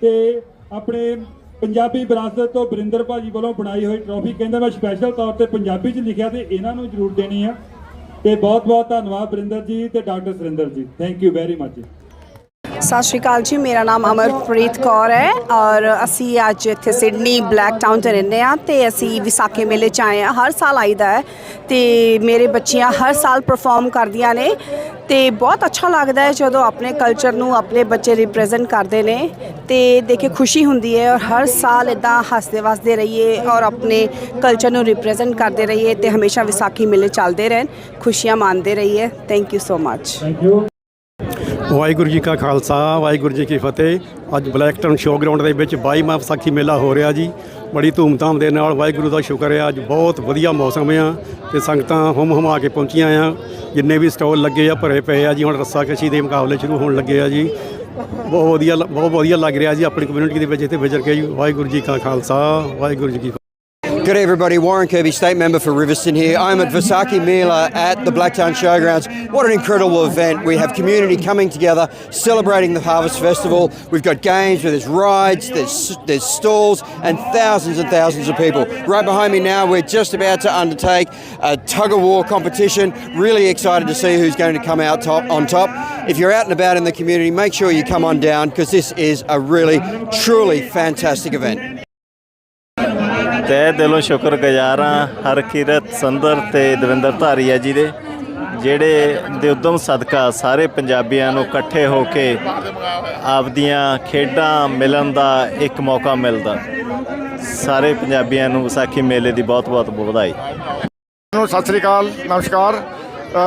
ਤੇ ਆਪਣੇ ਪੰਜਾਬੀ ਵਿਰਾਸਤ ਤੋਂ ਬਰਿੰਦਰ ਭਾਜੀ ਵੱਲੋਂ ਬਣਾਈ ਹੋਈ ਟਰੋਫੀ ਕਹਿੰਦਾ ਮੈਂ ਸਪੈਸ਼ਲ ਤੌਰ ਤੇ ਪੰਜਾਬੀ 'ਚ ਲਿਖਿਆ ਤੇ ਇਹਨਾਂ ਨੂੰ ਜ਼ਰੂਰ ਦੇਣੀ ਆ। ਤੇ ਬਹੁਤ ਬਹੁਤ ਧੰਨਵਾਦ ਬਰਿੰਦਰ ਜੀ ਤੇ ਡਾਕਟਰ ਸੁਰਿੰਦਰ ਜੀ। ਥੈਂਕ ਯੂ ਵੈਰੀ ਮੱਚ ਸਤਿ ਸ਼੍ਰੀ ਅਕਾਲ ਜੀ, ਮੇਰਾ ਨਾਮ ਅਮਰਪ੍ਰੀਤ ਕੌਰ ਹੈ ਔਰ ਅਸੀਂ ਅੱਜ ਇੱਥੇ ਸਿਡਨੀ ਬਲੈਕ ਟਾਊਨ 'ਚ ਰਹਿੰਦੇ ਆ ਤੇ ਅਸੀਂ ਵਿਸਾਖੀ ਮੇਲੇ 'ਚ ਆਏ ਆ ਹਰ ਸਾਲ ਆਈਦਾ ਹੈ ਤੇ ਮੇਰੇ ਬੱਚੀਆਂ ਹਰ ਸਾਲ ਪਰਫਾਰਮ ਕਰਦੀਆਂ ਨੇ ਤੇ ਬਹੁਤ ਅੱਛਾ ਲੱਗਦਾ ਹੈ ਜਦੋਂ ਆਪਣੇ ਕਲਚਰ ਨੂੰ ਆਪਣੇ ਬੱਚੇ ਰਿਪਰੈਜ਼ੈਂਟ ਕਰਦੇ ਨੇ ਤੇ ਦੇਖ ਕੇ ਖੁਸ਼ੀ ਹੁੰਦੀ ਹੈ ਔਰ ਹਰ ਸਾਲ ਇਦਾਂ ਹੱਸਦੇ ਵਸਦੇ ਰਹੀਏ ਔਰ ਆਪਣੇ ਕਲਚਰ ਨੂੰ ਰਿਪਰੈਜ਼ੈਂਟ ਕਰਦੇ ਰਹੀਏ ਤੇ ਹਮੇਸ਼ਾ ਵਿਸਾਖੀ ਮੇਲੇ ਚੱਲਦੇ ਰਹਿਣ, ਖੁਸ਼ੀਆਂ ਮਾਣਦੇ ਰਹੀਏ। Thank you so much Waheguru ji ਕਾ ਖਾਲਸਾ, ਵਾਹਿਗੁਰੂ ਜੀ ਕੀ ਫਤਿਹ। ਅੱਜ ਬਲੈਕ ਟਾਊਨ ਸ਼ੋਅ ਗਰਾਊਂਡ ਦੇ ਵਿੱਚ 22ਵਾਂ ਵਿਸਾਖੀ ਮੇਲਾ ਹੋ ਰਿਹਾ ਜੀ। ਬੜੀ ਧੂਮਧਾਮ ਦੇ ਨਾਲ ਵਾਹਿਗੁਰੂ ਦਾ ਸ਼ੁਕਰ ਹੈ, ਅੱਜ ਬਹੁਤ ਵਧੀਆ ਮੌਸਮ ਆ ਤੇ ਸੰਗਤਾਂ ਹੁਮ ਹੁਮਾ ਕੇ ਪਹੁੰਚੀਆਂ ਆ। ਜਿੰਨੇ ਵੀ ਸਟਾਲ ਲੱਗੇ ਆ, ਭਰੇ ਪਏ ਆ ਜੀ, ਹੁਣ ਰੱਸਾਕਸ਼ੀ ਦੇ ਮੁਕਾਬਲੇ ਸ਼ੁਰੂ ਹੋਣ ਲੱਗੇ ਆ ਜੀ। ਬਹੁਤ ਵਧੀਆ ਲ- ਬਹੁਤ ਵਧੀਆ ਲੱਗ ਰਿਹਾ ਜੀ, ਆਪਣੀ ਕਮਿਊਨਿਟੀ ਦੇ ਵਿੱਚ ਇੱਥੇ ਵਿਚਰ ਕੇ ਜੀ। ਵਾਹਿਗੁਰੂ ਜੀ ਕਾ ਖਾਲਸਾ, ਵਾਹਿਗੁਰੂ ਜੀ ਕੀ Good day, everybody. Warren Kirby, state member for Riverstone here. I'm at Vasaki Mela at the Blacktown Showgrounds. What an incredible event. We have community coming together, celebrating the Harvest Festival. We've got games, there's rides, there's, there's stalls, and thousands and thousands of people. Right behind me now, we're just about to undertake a tug of war competition. Really excited to see who's going to come out top on top. If you're out and about in the community, make sure you come on down because this is a really, truly fantastic event. ਤਹਿ ਦਿਲੋਂ ਸ਼ੁਕਰਗੁਜ਼ਾਰ ਹਾਂ ਹਰਕੀਰਤ ਸੰਦਰ ਤੇ ਦਵਿੰਦਰ ਧਾਰੀਆ ਜੀ ਦੇ, ਜਿਹੜੇ ਦੇ ਉਦਮ ਸਦਕਾ ਸਾਰੇ ਪੰਜਾਬੀਆਂ ਨੂੰ ਇਕੱਠੇ ਹੋ ਕੇ ਆਪਦੀਆਂ ਖੇਡਾਂ ਮਿਲਣ ਦਾ ਇੱਕ ਮੌਕਾ ਮਿਲਦਾ। ਸਾਰੇ ਪੰਜਾਬੀਆਂ ਨੂੰ ਵਿਸਾਖੀ ਮੇਲੇ ਦੀ ਬਹੁਤ-ਬਹੁਤ ਵਧਾਈ। ਨੂੰ ਸਤਿ ਸ੍ਰੀ ਅਕਾਲ, ਨਮਸਕਾਰ।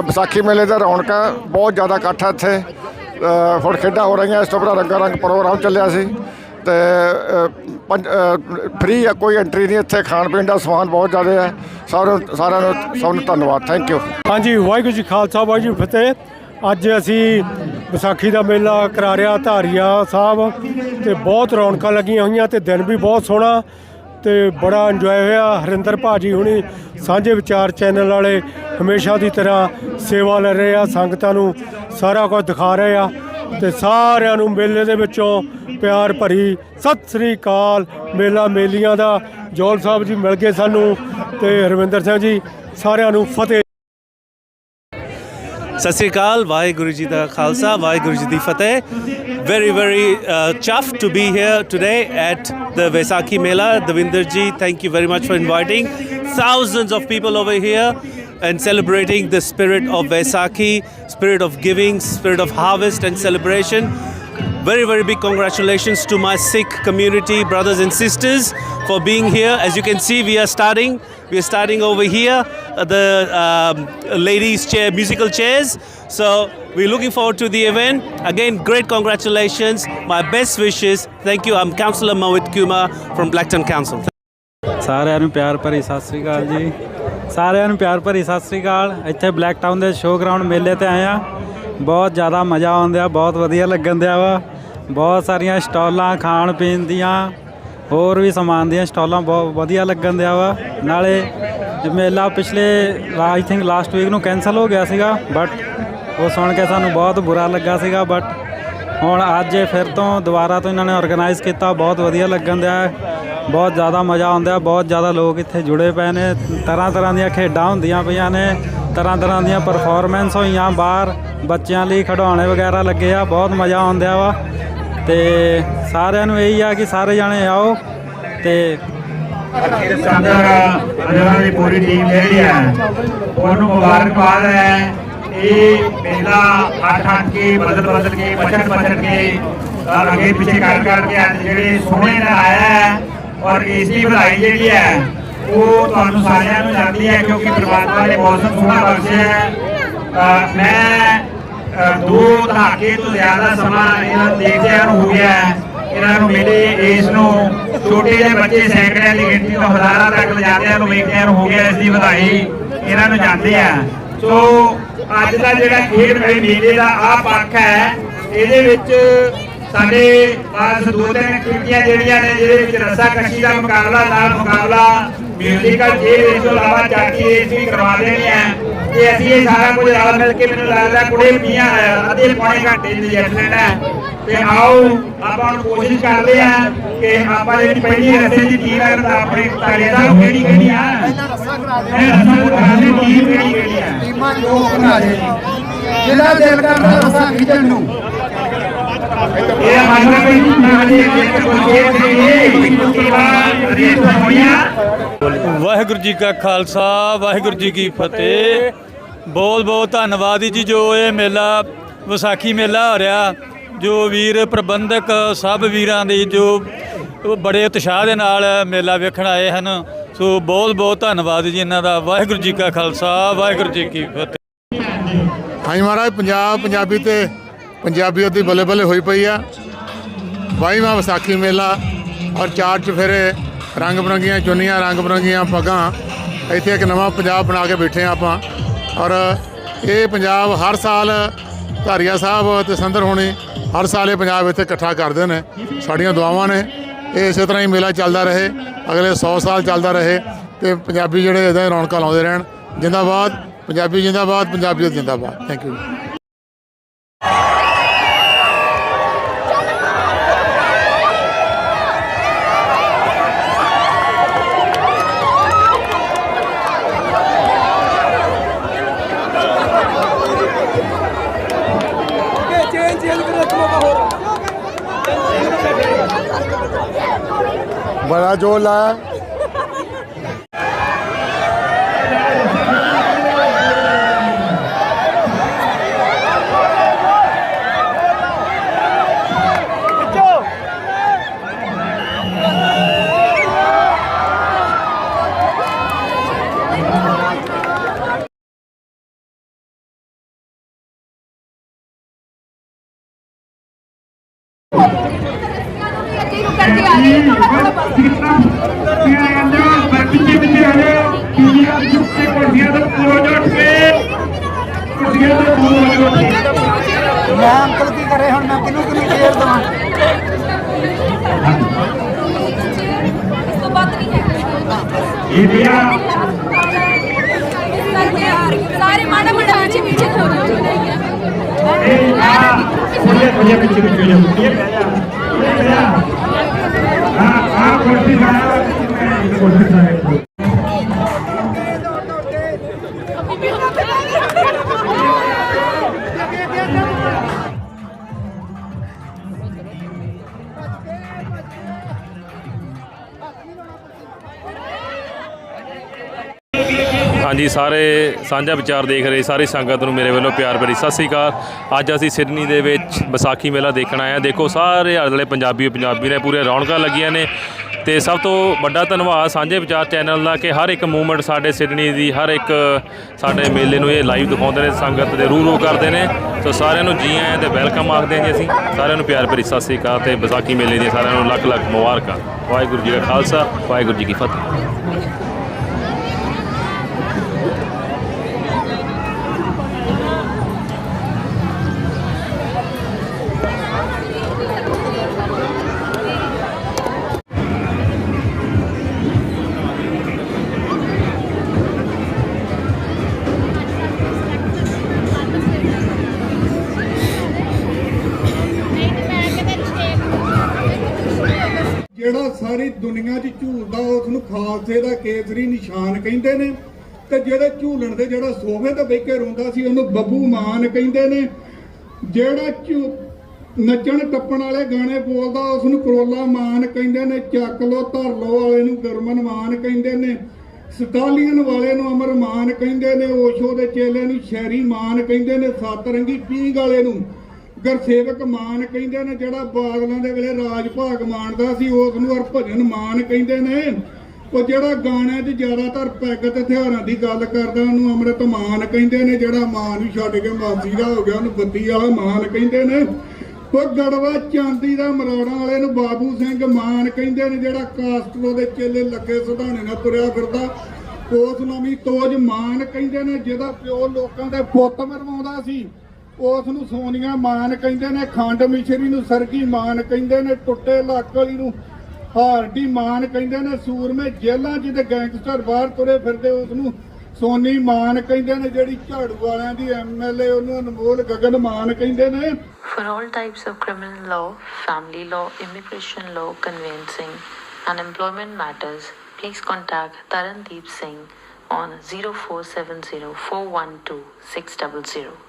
ਵਿਸਾਖੀ ਮੇਲੇ ਦਾ ਰੌਣਕਾਂ ਬਹੁਤ ਜ਼ਿਆਦਾ ਇਕੱਠ ਹੈ ਇੱਥੇ। ਹੁਣ ਖੇਡਾਂ ਹੋ ਰਹੀਆਂ, ਇਸ ਤੋਂ ਬਾਅਦ ਰੰਗਾ ਰੰਗ ਪ੍ਰੋਗਰਾਮ ਚੱਲਿਆ ਸੀ। ਤੇ ਫ੍ਰੀ ਆ, ਕੋਈ ਐਂਟਰੀ ਨਹੀਂ, ਇੱਥੇ ਖਾਣ ਪੀਣ ਦਾ ਸਮਾਨ ਬਹੁਤ ਜ਼ਿਆਦਾ ਹੈ। ਸਾਰਿਆਂ ਨੂੰ ਸਾਰਿਆਂ ਨੂੰ, ਸਭ ਨੂੰ ਧੰਨਵਾਦ ਥੈਂਕ ਯੂ ਹਾਂਜੀ, ਵਾਹਿਗੁਰੂ ਜੀ ਖਾਲਸਾ, ਵਾਹਿਗੁਰੂ ਜੀ ਫਤਿਹ। ਅੱਜ ਅਸੀਂ ਵਿਸਾਖੀ ਦਾ ਮੇਲਾ ਕਰਾ ਰਿਹਾ, ਧਾਰੀਆ ਸਾਹਿਬ, ਤੇ ਬਹੁਤ ਰੌਣਕਾਂ ਲੱਗੀਆਂ ਹੋਈਆਂ ਤੇ ਦਿਨ ਵੀ ਬਹੁਤ ਸੋਹਣਾ ਤੇ ਬੜਾ ਇੰਜੋਏ ਹੋਇਆ। ਹਰਿੰਦਰ ਭਾਜੀ ਹੁਣੀ ਸਾਂਝੇ ਵਿਚਾਰ ਚੈਨਲ ਵਾਲੇ ਹਮੇਸ਼ਾ ਦੀ ਤਰ੍ਹਾਂ ਸੇਵਾ ਲੈ ਰਹੇ ਆ, ਸੰਗਤਾਂ ਨੂੰ ਸਾਰਾ ਕੁਝ ਦਿਖਾ ਰਹੇ ਆ। ਤੇ ਸਾਰਿਆਂ ਨੂੰ ਮੇਲੇ ਦੇ ਵਿੱਚੋਂ ਪਿਆਰ ਭਰੀ ਸਤਿ ਸ੍ਰੀ ਅਕਾਲ ਮੇਲਾ ਮੇਲੀਆਂ ਦਾ ਜੋਲ ਸਾਹਿਬ ਜੀ ਮਿਲ ਗਏ ਸਾਨੂੰ ਤੇ ਹਰਵਿੰਦਰ ਸਿੰਘ ਜੀ ਸਾਰਿਆਂ ਨੂੰ ਫਤਿਹ ਸਤਿ ਸ੍ਰੀ ਅਕਾਲ ਵਾਹਿਗੁਰੂ ਜੀ ਦਾ ਖਾਲਸਾ ਵਾਹਿਗੁਰੂ ਜੀ ਦੀ ਫਤਿਹ very very uh, chuffed to be here today at the Vaisakhi Mela Davinder ji thank you very much for inviting thousands of people over here and celebrating the spirit of Vaisakhi, spirit of giving, spirit of harvest and celebration. Very, very big congratulations to my Sikh community, brothers and sisters, for being here. As you can see, we are starting. We are starting over here, uh, the um, ladies' chair, musical chairs. So we're looking forward to the event. Again, great congratulations. My best wishes. Thank you. I'm Councillor Mawit Kumar from Blackton Council. ਸਾਰੇ ਨੂੰ ਸਾਰਿਆਂ ਨੂੰ ਪਿਆਰ ਭਰੀ ਸਤਿ ਸ੍ਰੀ ਅਕਾਲ। ਇੱਥੇ ਬਲੈਕ ਟਾਊਨ ਦੇ ਸ਼ੋਅ ਗਰਾਊਂਡ ਮੇਲੇ ਤੇ ਆਏ ਆ ਬਹੁਤ ਜ਼ਿਆਦਾ ਮਜ਼ਾ ਆਉਂਦਿਆ ਬਹੁਤ ਵਧੀਆ ਲੱਗਣ ਦਿਆ ਵਾ। ਬਹੁਤ ਸਾਰੀਆਂ ਸਟਾਲਾਂ ਖਾਣ ਪੀਣ ਦੀਆਂ, ਹੋਰ ਵੀ ਸਮਾਨ ਦੀਆਂ ਸਟਾਲਾਂ ਬਹੁਤ ਵਧੀਆ ਲੱਗਣ ਦਿਆ ਵਾ। ਨਾਲੇ ਮੇਲਾ ਪਿਛਲੇ ਆਈ ਥਿੰਕ ਲਾਸਟ ਵੀਕ ਨੂੰ ਕੈਨਸਲ ਹੋ ਗਿਆ ਸੀਗਾ ਬਟ ਉਹ ਸੁਣ ਕੇ ਸਾਨੂੰ ਬਹੁਤ ਬੁਰਾ ਲੱਗਾ ਸੀਗਾ ਬਟ ਹੁਣ ਅੱਜ ਫਿਰ ਤੋਂ ਦੁਬਾਰਾ ਤੋਂ ਇਹਨਾਂ ਨੇ ਆਰਗੇਨਾਈਜ਼ ਕੀਤਾ, ਬਹੁਤ ਵਧੀਆ ਲੱਗਣ ਦਿਆ। ਬਹੁਤ ਜ਼ਿਆਦਾ ਮਜ਼ਾ ਆਉਂਦਾ ਬਹੁਤ ਜ਼ਿਆਦਾ ਲੋਕ ਇੱਥੇ ਜੁੜੇ ਪਏ ਨੇ। ਤਰ੍ਹਾਂ ਤਰ੍ਹਾਂ ਦੀਆਂ ਖੇਡਾਂ ਹੁੰਦੀਆਂ ਪਈਆਂ ਨੇ, ਤਰ੍ਹਾਂ ਤਰ੍ਹਾਂ ਦੀਆਂ ਪਰਫਾਰਮੈਂਸ ਹੋਈਆਂ ਬਾਹਰ, ਬੱਚਿਆਂ ਲਈ ਖਿਡੌਣੇ ਵਗੈਰਾ ਲੱਗੇ ਆ, ਬਹੁਤ ਮਜ਼ਾ ਆਉਂਦਾ ਵਾ। ਤੇ ਸਾਰਿਆਂ ਨੂੰ ਇਹੀ ਆ ਕਿ ਸਾਰੇ ਜਾਣੇ ਆਓ ਤੇ ਉਹਨਾਂ ਦੀ ਪੂਰੀ ਟੀਮ ਜਿਹੜੀ ਹੈ ਉਹਨੂੰ ਮੁਬਾਰਕਬਾਦ ਹੈ ਇਹ ਮੇਲਾ ਹੱਟ ਹੱਟ ਕੇ, ਬਦਲ ਬਦਲ ਕੇ ਬਚਨ ਬਚਨ ਕੇ ਅੱਗੇ ਪਿੱਛੇ ਕਰ ਕਰ ਕੇ ਜਿਹੜੇ ਸੋਹਣੇ ਨਾਲ ਆਇਆ ਹੈ ਔਰ ਇਸ ਦੀ ਵਧਾਈ ਜਿਹੜੀ ਹੈ, ਉਹ ਤੁਹਾਨੂੰ ਸਾਰਿਆਂ ਨੂੰ ਜਾਂਦੀ ਹੈ ਕਿਉਂਕਿ ਪ੍ਰਮਾਤਮਾ ਨੇ ਮੌਸਮ ਸੋਹਣਾ ਬਖਸ਼ਿਆ ਹੈ। ਮੈਂ ਦੋ ਦਹਾਕੇ ਤੋਂ ਜ਼ਿਆਦਾ ਸਮਾਂ ਇਹਨਾਂ ਦੇਖਦਿਆਂ ਨੂੰ ਹੋ ਗਿਆ ਹੈ। ਇਹਨਾਂ ਨੂੰ ਮੇਰੇ ਇਸ ਨੂੰ। ਛੋਟੇ ਜਿਹੇ ਬੱਚੇ ਸੈਂਕੜਿਆਂ ਦੀ ਗਿਣਤੀ ਤੋਂ ਹਜ਼ਾਰਾਂ ਤੱਕ ਲਿਜਾਂਦਿਆਂ ਨੂੰ ਵੇਖਦਿਆਂ ਨੂੰ ਹੋ ਗਿਆ ਇਸ ਦੀ ਵਧਾਈ। ਇਹਨਾਂ ਨੂੰ ਜਾਂਦੇ ਆ। ਸੋ, ਅੱਜ ਦਾ ਜਿਹੜਾ ਖੇਡ ਮੇਲੇ ਮੇਲੇ ਦਾ ਆ ਪੱਖ ਹੈ, ਇਹਦੇ ਵਿੱਚ ਸਾਡੇ ਪਾਸ ਦੋ ਤਿੰਨ ਐਕਟੀਵਿਟੀਆਂ ਜਿਹੜੀਆਂ ਨੇ ਜਿਹਦੇ ਵਿੱਚ ਰੱਸਾ ਕਸ਼ੀ ਦਾ ਮੁਕਾਬਲਾ ਨਾਲ ਮੁਕਾਬਲਾ ਮਿਊਜ਼ੀਕਲ ਖੇਡ ਇਸ ਤੋਂ ਇਲਾਵਾ ਚਾਟੀ ਰੇਸ ਵੀ ਕਰਵਾ ਦੇਣੀ ਹੈ ਤੇ ਅਸੀਂ ਇਹ ਸਾਰਾ ਕੁਝ ਰਲ ਮਿਲ ਕੇ ਮੈਨੂੰ ਲੱਗਦਾ ਕੁੜੇ ਪੀਆਂ ਅੱਧੇ ਪੌਣੇ ਘੰਟੇ ਦੀ ਐਕਸੀਡੈਂਟ ਹੈ ਤੇ ਆਓ ਆਪਾਂ ਹੁਣ ਕੋਸ਼ਿਸ਼ ਕਰਦੇ ਆ ਕਿ ਆਪਾਂ ਜਿਹੜੀ ਪਹਿਲੀ ਰਸੇ ਦੀ ਟੀਮ ਹੈ ਤਾਂ ਆਪਣੀ ਤਾਲੇ ਦਾ ਕਿਹੜੀ ਕਿਹੜੀ ਆ? ਇਹ ਰਸਾ ਕਰਾਣੇ ਟੀਮ ਕਿਹੜੀ ਕਿਹੜੀ ਆ? ਟੀਮਾਂ ਜੋ ਬਣਾ ਦੇ। ਜਿਹੜਾ ਦਿਲ ਕਰਦਾ ਰਸਾ ਖਿੱਚਣ ਨੂੰ। ਇਹ ਮੰਨਣਾ ਕੋਈ ਨਾ ਜੇ ਇੱਕ ਕੋਈ ਇਹ ਕਿ ਬਾਅਦ ਰੇਸ ਹੋਈਆਂ ਵਾਹਿਗੁਰੂ ਜੀ ਕਾ ਖਾਲਸਾ ਵਾਹਿਗੁਰੂ ਜੀ ਕੀ ਫਤਿਹ। ਬਹੁਤ ਬਹੁਤ ਧੰਨਵਾਦ ਜੀ ਜੋ ਇਹ ਮੇਲਾ ਵਿਸਾਖੀ ਮੇਲਾ ਹੋ ਰਿਹਾ ਜੋ ਵੀਰ ਪ੍ਰਬੰਧਕ ਸਭ ਵੀਰਾਂ ਦੀ ਜੋ ਉਹ ਬੜੇ ਉਤਸ਼ਾਹ ਦੇ ਨਾਲ ਮੇਲਾ ਵੇਖਣ ਆਏ ਹਨ। ਸੋ ਬਹੁਤ ਬਹੁਤ ਧੰਨਵਾਦ ਜੀ ਇਹਨਾਂ ਦਾ। ਵਾਹਿਗੁਰੂ ਜੀ ਕਾ ਖਾਲਸਾ ਵਾਹਿਗੁਰੂ ਜੀ ਕੀ ਫਤਿਹ। ਹਾਂਜੀ ਮਹਾਰਾਜ ਪੰਜਾਬ ਪੰਜਾਬੀ ਤੇ ਪੰਜਾਬੀਅਤ ਦੀ ਬੱਲੇ ਬੱਲੇ ਹੋਈ ਪਈ ਆ। ਬਾਈਵਾਂ ਵਿਸਾਖੀ ਮੇਲਾ ਔਰ ਚਾਰ ਚਫੇਰੇ ਰੰਗ ਬਰੰਗੀਆਂ ਚੁੰਨੀਆਂ, ਰੰਗ ਬਰੰਗੀਆਂ ਪੱਗਾਂ। ਇੱਥੇ ਇੱਕ ਨਵਾਂ ਪੰਜਾਬ ਬਣਾ ਕੇ ਬੈਠੇ ਆ ਆਪਾਂ। ਔਰ ਇਹ ਪੰਜਾਬ ਹਰ ਸਾਲ ਧਾਰੀਆ ਸਾਹਿਬ ਤੇ ਸੰਦਰ ਹੋਣੀ ਹਰ ਸਾਲ ਇਹ ਪੰਜਾਬ ਇੱਥੇ ਇਕੱਠਾ ਕਰਦੇ ਨੇ। ਸਾਡੀਆਂ ਦੁਆਵਾਂ ਨੇ। ਇਹ ਇਸੇ ਤਰ੍ਹਾਂ ਹੀ ਮੇਲਾ ਚੱਲਦਾ ਰਹੇ। ਅਗਲੇ 100 ਸਾਲ ਚੱਲਦਾ ਰਹੇ ਤੇ ਪੰਜਾਬੀ ਜਿਹੜੇ ਇਦਾਂ ਰੌਣਕਾਂ ਲਾਉਂਦੇ ਰਹਿਣ। ਜਿੰਦਾਬਾਦ, ਪੰਜਾਬੀ ਜਿੰਦਾਬਾਦ ਪੰਜਾਬੀਅਤ ਜਿੰਦਾਬਾਦ। ਥੈਂਕ ਯੂ ਜੋ ਜੋਰ ਲਾਇਆ Konya bütünlüğüyle koruyup ਸਾਰੇ ਸਾਂਝਾ ਵਿਚਾਰ ਦੇਖ ਰਹੇ ਸਾਰੀ ਸੰਗਤ ਨੂੰ ਮੇਰੇ ਵੱਲੋਂ ਪਿਆਰ ਭਰੀ ਸਤਿ ਸ੍ਰੀ ਅਕਾਲ। ਅੱਜ ਅਸੀਂ ਸਿਡਨੀ ਦੇ ਵਿੱਚ ਵਿਸਾਖੀ ਮੇਲਾ ਦੇਖਣ ਆਏ ਹਾਂ। ਦੇਖੋ, ਸਾਰੇ ਆਲੇ ਦੁਆਲੇ ਪੰਜਾਬੀ ਪੰਜਾਬੀ ਨੇ ਪੂਰੇ ਰੌਣਕਾਂ ਲੱਗੀਆਂ ਨੇ ਤੇ ਸਭ ਤੋਂ ਵੱਡਾ ਧੰਨਵਾਦ ਸਾਂਝੇ ਵਿਚਾਰ ਚੈਨਲ ਦਾ ਕਿ ਹਰ ਇੱਕ ਮੂਵਮੈਂਟ ਸਾਡੇ ਸਿਡਨੀ ਦੀ, ਹਰ ਇੱਕ ਸਾਡੇ ਮੇਲੇ ਨੂੰ ਇਹ ਲਾਈਵ ਦਿਖਾਉਂਦੇ ਨੇ, ਸੰਗਤ ਦੇ ਰੂਹ ਰੂਹ ਕਰਦੇ ਨੇ। ਸੋ ਸਾਰਿਆਂ ਨੂੰ ਜੀ ਆਇਆਂ ਤੇ ਵੈਲਕਮ ਆਖਦੇ ਹਾਂ ਜੀ ਅਸੀਂ। ਸਾਰਿਆਂ ਨੂੰ ਪਿਆਰ ਭਰੀ ਸਤਿ ਸ੍ਰੀ ਅਕਾਲ ਤੇ ਵਿਸਾਖੀ ਮੇਲੇ ਦੀਆਂ ਸਾਰਿਆਂ ਨੂੰ ਲੱਖ ਲੱਖ ਮੁਬਾਰਕਾਂ। ਵਾਹਿਗੁਰੂ ਜੀ ਕਾ ਖਾਲਸਾ, ਵਾਹਿਗੁਰੂ ਜੀ ਕੀ ਫਤਿਹ। ਦੁਨੀਆ 'ਚ ਝੂਲਦਾ ਉਸ ਨੂੰ ਖਾਲਸੇ ਦਾ ਕੇਸਰੀ ਨਿਸ਼ਾਨ ਕਹਿੰਦੇ ਨੇ। ਤੇ ਜਿਹੜੇ ਝੂਲਣ ਦੇ ਜਿਹੜਾ ਸੋਫੇ ਤੇ ਬਹਿ ਕੇ ਰੋਂਦਾ ਸੀ, ਉਹਨੂੰ ਬੱਬੂ ਮਾਨ ਕਹਿੰਦੇ ਨੇ। ਜਿਹੜਾ ਝੂ ਨੱਚਣ ਟੱਪਣ ਵਾਲੇ ਗਾਣੇ ਬੋਲਦਾ, ਉਸ ਨੂੰ ਕਰੋਲਾ ਮਾਨ ਕਹਿੰਦੇ ਨੇ, ਚੱਕ ਲੋ ਧਰ ਲੋ ਵਾਲੇ ਨੂੰ ਗਰਮਨ ਮਾਨ ਕਹਿੰਦੇ ਨੇ। ਸਟਾਲੀਅਨ ਵਾਲੇ ਨੂੰ ਅਮਰ ਮਾਨ ਕਹਿੰਦੇ ਨੇ ਓਸ਼ੋ ਦੇ ਚੇਲੇ ਨੂੰ ਸ਼ੈਰੀ ਮਾਨ ਕਹਿੰਦੇ ਨੇ, ਸੱਤ ਰੰਗੀ ਪੀਂਗ ਵਾਲੇ ਨੂੰ। ਗੁਰਸੇਵਕ ਮਾਨ ਕਹਿੰਦੇ ਨੇ, ਜਿਹੜਾ ਬਾਦਲਾਂ ਦੇ ਵੇਲੇ ਰਾਜ ਭਾਗ ਮਾਨਦਾ ਸੀ ਉਸ ਨੂੰ ਹਰਭਜਨ ਮਾਨ ਕਹਿੰਦੇ ਨੇ। ਉਹ ਜਿਹੜਾ ਗਾਣਿਆਂ 'ਚ ਜ਼ਿਆਦਾਤਰ ਪੈਗ ਤੇ ਹਥਿਆਰਾਂ ਦੀ ਗੱਲ ਕਰਦਾ, ਉਹਨੂੰ ਅੰਮ੍ਰਿਤ ਮਾਨ ਕਹਿੰਦੇ ਨੇ, ਜਿਹੜਾ ਮਾਨ ਨੂੰ ਛੱਡ ਕੇ ਮਾਸੀ ਦਾ ਹੋ ਗਿਆ, ਉਹਨੂੰ ਬੱਤੀ ਵਾਲਾ ਮਾਨ ਕਹਿੰਦੇ ਨੇ। ਉਹ ਗੜਵਾ ਚਾਂਦੀ ਦਾ ਮਰੋੜਾਂ ਵਾਲੇ ਨੂੰ ਬਾਬੂ ਸਿੰਘ ਮਾਨ ਕਹਿੰਦੇ ਨੇ, ਜਿਹੜਾ ਕਾਸਟਰੋ ਦੇ ਚੇਲੇ ਲੱਗੇ ਸੁਧਾਣੇ ਨਾਲ ਤੁਰਿਆ ਫਿਰਦਾ, ਉਸ ਨੂੰ ਵੀ ਤੋਜ ਮਾਨ ਕਹਿੰਦੇ ਨੇ, ਜਿਹਦਾ ਪਿਓ ਲੋਕਾਂ ਦੇ ਪੁੱਤ ਮਰਵਾਉਂਦਾ ਸੀ। ਉਸ ਨੂੰ ਸੋਨੀਆ ਮਾਨ ਕਹਿੰਦੇ ਨੇ ਖੰਡ ਮਿਸ਼ਰੀ ਨੂੰ ਸਰਗੀ ਮਾਨ ਕਹਿੰਦੇ ਨੇ ਟੁੱਟੇ ਲੱਕ ਵਾਲੀ ਨੂੰ ਹਾਰਡੀ ਮਾਨ ਕਹਿੰਦੇ ਨੇ ਸੂਰਮੇ ਜੇਲ੍ਹਾਂ 'ਚ ਤੇ ਗੈਂਗਸਟਰ ਬਾਹਰ ਤੁਰੇ ਫਿਰਦੇ ਉਸ ਨੂੰ ਸੋਨੀ ਮਾਨ ਕਹਿੰਦੇ ਨੇ ਜਿਹੜੀ ਝਾੜੂ ਵਾਲਿਆਂ ਦੀ ਐਮਐਲਏ ਉਹਨੂੰ ਅਨਮੋਲ ਗਗਨ ਮਾਨ ਕਹਿੰਦੇ ਨੇ For all types of criminal law, family law, immigration law, conveyancing, and employment matters, please contact Tarandeep Singh on 0470 412 600.